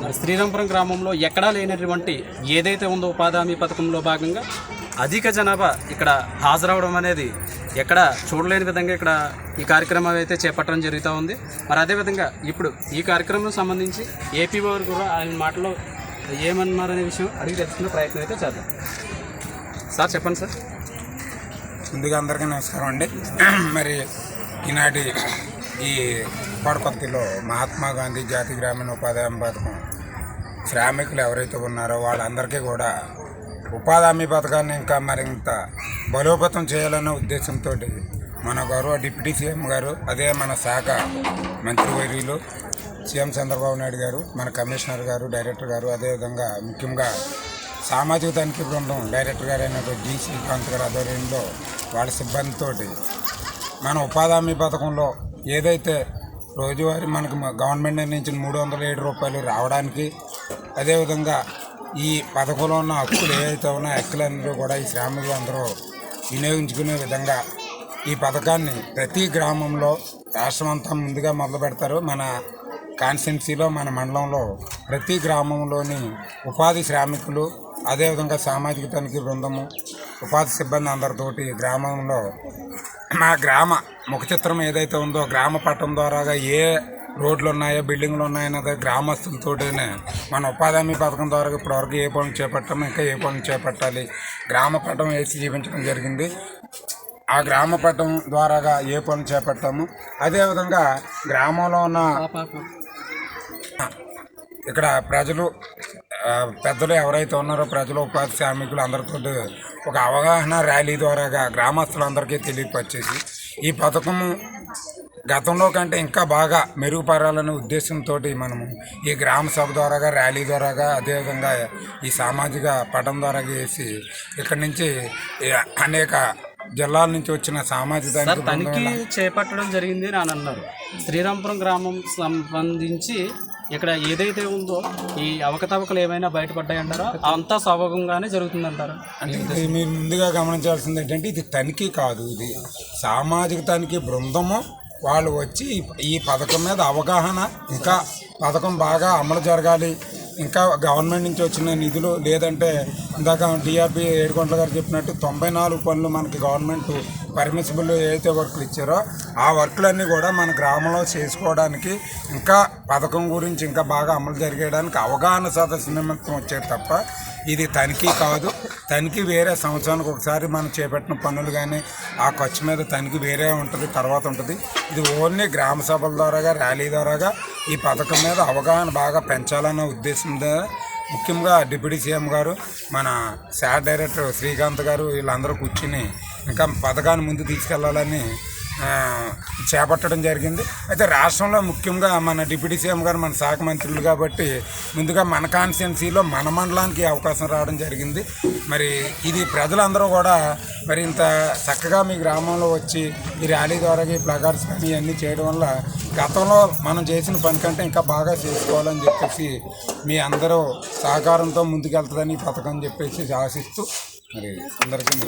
మరి శ్రీరాంపురం గ్రామంలో ఎక్కడా లేనటువంటి ఏదైతే ఉందో ఉపాధి హామీ పథకంలో భాగంగా అధిక జనాభా ఇక్కడ హాజరవడం అనేది ఎక్కడ చూడలేని విధంగా ఇక్కడ ఈ కార్యక్రమం అయితే చేపట్టడం జరుగుతూ ఉంది. మరి అదేవిధంగా ఇప్పుడు ఈ కార్యక్రమం సంబంధించి ఏపీ వారు కూడా ఆయన మాటలో ఏమన్నారనే విషయం అడిగి తెలుసుకునే ప్రయత్నం అయితే చేద్దాం. సార్ చెప్పండి సార్. ముందుగా అందరికీ నమస్కారం అండి. మరి ఈనాటి ఈ పడపత్తిలో మహాత్మా గాంధీ జాతీయ గ్రామీణ ఉపాధి హామీ పథకం శ్రామికులు ఎవరైతే ఉన్నారో వాళ్ళందరికీ కూడా ఉపాధి హామీ పథకాన్ని ఇంకా మరింత బలోపేతం చేయాలనే ఉద్దేశంతో మన గౌరవ డిప్యూటీ సీఎం గారు అదే మన శాఖ మంత్రివర్యులు సీఎం చంద్రబాబు నాయుడు గారు మన కమిషనర్ గారు డైరెక్టర్ గారు అదేవిధంగా ముఖ్యంగా సామాజిక తనిఖీ బృందం డైరెక్టర్ గారు అయినటువంటి జి శ్రీకాంత్ గారి ఆధ్వర్యంలో వాళ్ళ సిబ్బందితోటి మన ఉపాధి హామీ పథకంలో ఏదైతే రోజువారీ మనకు గవర్నమెంట్ నుంచి మూడు వందల ఏడు రూపాయలు రావడానికి అదేవిధంగా ఈ పథకంలో ఉన్న హక్కులు ఏవైతే ఉన్నాయో హక్కులందరూ కూడా ఈ శ్రామికులు అందరూ వినియోగించుకునే విధంగా ఈ పథకాన్ని ప్రతి గ్రామంలో రాష్ట్రం అంతా ముందుగా మొదలు పెడతారు. మన కాన్స్టిట్యున్సీలో మన మండలంలో ప్రతి గ్రామంలోని ఉపాధి శ్రామికులు అదేవిధంగా సామాజిక తనిఖీ బృందము ఉపాధి సిబ్బంది అందరితోటి గ్రామంలో మా గ్రామ ముఖ చిత్రం ఏదైతే ఉందో గ్రామ పట్టం ద్వారాగా ఏ రోడ్లు ఉన్నాయో బిల్డింగ్లు ఉన్నాయన్నది గ్రామస్తులతోటనే మన ఉపాధి హామీ పథకం ద్వారా ఇప్పటివరకు ఏ పనులు చేపట్టాము ఇంకా ఏ పనులు చేపట్టాలి. గ్రామ పట్టం వేసి చూపించడం జరిగింది. ఆ గ్రామ పట్టం ద్వారాగా ఏ పనులు చేపట్టాము. అదేవిధంగా గ్రామంలో ఉన్న ఇక్కడ ప్రజలు పెద్దలు ఎవరైతే ఉన్నారో ప్రజలు ఉపాధి శ్రామికులు అందరితో ఒక అవగాహన ర్యాలీ ద్వారాగా గ్రామస్తులందరికీ తెలియపరిచేసి ఈ పథకము గతంలో కంటే ఇంకా బాగా మెరుగుపడాలనే ఉద్దేశంతో మనము ఈ గ్రామ సభ ద్వారాగా ర్యాలీ ద్వారాగా అదేవిధంగా ఈ సామాజిక పటం ద్వారా వేసి ఇక్కడి నుంచి అనేక జిల్లాల నుంచి వచ్చిన సామాజిక తనిఖీ చేపట్టడం జరిగింది అని అని అన్నారు. శ్రీరాంపురం గ్రామం సంబంధించి ఇక్కడ ఏదైతే ఉందో ఈ అవకతవకలు ఏమైనా బయటపడ్డాయంటారా? అంతా సవగంగానే జరుగుతుందంటారా? అంటే మీరు ముందుగా గమనించాల్సింది ఏంటంటే ఇది తనిఖీ కాదు ఇది సామాజిక తనిఖీ బృందము వాళ్ళు వచ్చి ఈ పథకం మీద అవగాహన ఇంకా పథకం బాగా అమలు జరగాలి ఇంకా గవర్నమెంట్ నుంచి వచ్చిన నిధులు లేదంటే ఇందాక డిఆర్పి ఏడుకొండల గారు చెప్పినట్టు తొంభై నాలుగు పనులు మనకి గవర్నమెంట్ పర్మిసిబుల్ ఏదైతే వర్కులు ఇచ్చారో ఆ వర్కులన్నీ కూడా మన గ్రామంలో చేసుకోవడానికి ఇంకా పథకం గురించి ఇంకా బాగా అమలు జరిగేయడానికి అవగాహన సదస్సు నిమిత్తం వచ్చారు తప్ప ఇది తనిఖీ కాదు. తనిఖీ వేరే సంవత్సరానికి ఒకసారి మనం చేపట్టిన పనులు కానీ ఆ ఖర్చు మీద తనిఖీ వేరే ఉంటుంది తర్వాత ఉంటుంది. ఇది ఓన్లీ గ్రామ సభల ద్వారాగా ర్యాలీ ద్వారాగా ఈ పథకం మీద అవగాహన బాగా పెంచాలన్న ఉద్దేశంతో ముఖ్యంగా డిప్యూటీ సీఎం గారు మన శాట్ డైరెక్టర్ శ్రీకాంత్ గారు వీళ్ళందరూ కూర్చుని ఇంకా పథకాన్ని ముందు తీసుకెళ్ళాలని చేపట్టడం జరిగింది. అయితే రాష్ట్రంలో ముఖ్యంగా మన డిప్యూటీ సీఎం గారు మన శాఖ మంత్రులు కాబట్టి ముందుగా మన కాన్స్టిట్యున్సీలో మన మండలానికి అవకాశం రావడం జరిగింది. మరి ఇది ప్రజలందరూ కూడా మరి ఇంత చక్కగా మీ గ్రామంలో వచ్చి ఈ ర్యాలీ ద్వారా ఈ ప్లగార్డ్స్ కానీ ఇవన్నీ చేయడం వల్ల గతంలో మనం చేసిన పని కంటే ఇంకా బాగా చేసుకోవాలని చెప్పేసి మీ అందరూ సహకారంతో ముందుకెళ్తుందని ఈ పథకం చెప్పేసి ఆశిస్తూ మరి అందరికీ